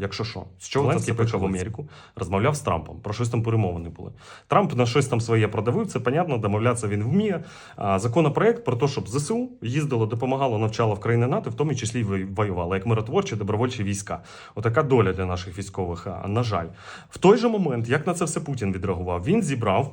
Якщо що, з чого це поїхав в. Америку, розмовляв з Трампом. Про щось там перемовини були. Трамп на щось там своє продавив. Це понятно, домовлятися він вміє. Законопроект про те, щоб ЗСУ їздило, допомагало, навчало в країни НАТО, в тому числі й воювало, як миротворчі добровольчі війська. Отака доля для наших військових. а, На жаль, в той же момент, як на це все Путін відреагував, він зібрав.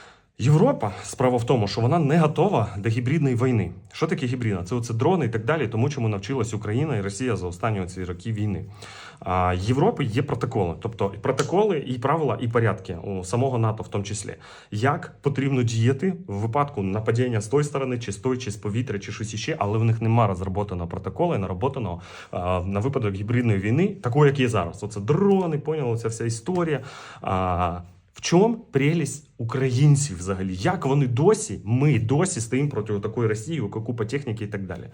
Європа справа в тому, що вона не готова до гібридної війни. Що таке гібридна? Це оце дрони і так далі, тому чому навчилась Україна і Росія за останні ці роки війни. А Європи є протоколи, тобто протоколи і правила, і порядки у самого НАТО, в тому числі, як потрібно діяти в випадку нападіння з тої сторони, чи з тої, чи з повітря, чи щось іще, але в них нема розроботаного протоколу і нароботаного а, на випадок гібридної війни, такої, як є зараз. Оце дрони, поняли, ця вся історія. А, в чому прелість українців взагалі? Як вони досі, ми досі стоїмо проти такої Росії, купа техніки і так далі.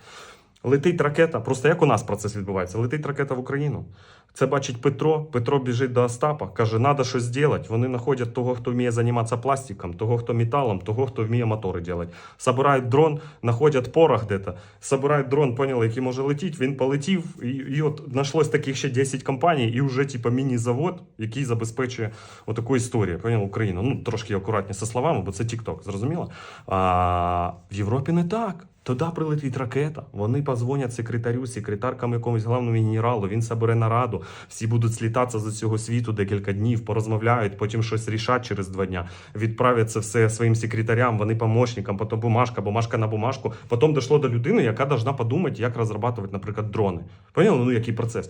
Летить ракета, просто як у нас процес відбувається? Летить ракета в Україну. Це бачить Петро. Петро біжить до Остапа, каже, треба щось зробити. Вони знаходять того, хто вміє займатися пластиком, того, хто металом, того, хто вміє мотори робити. Собирають дрон, знаходять порох де-то, собирають дрон, поняли, який може летіти. Він полетів, і, і от знайшлось таких ще 10 компаній, і вже типу, міні-завод, який забезпечує отаку історію. Поняли, Україну. Ну, трошки акуратні зі словами, бо це TikTok, зрозуміло? А в Європі не так. Туди прилетить ракета. Вони позвонять секретарю, секретаркам якомусь главному генералу. Він собере нараду. Всі будуть слітатися з усього світу декілька днів, порозмовляють, потім щось рішать через два дня. Відправлять це все своїм секретарям, вони помощникам, потім бумажка, бумажка на бумажку. Потім дійшло до людини, яка должна подумати, як розробляти, наприклад, дрони. Поняли? Ну який процес?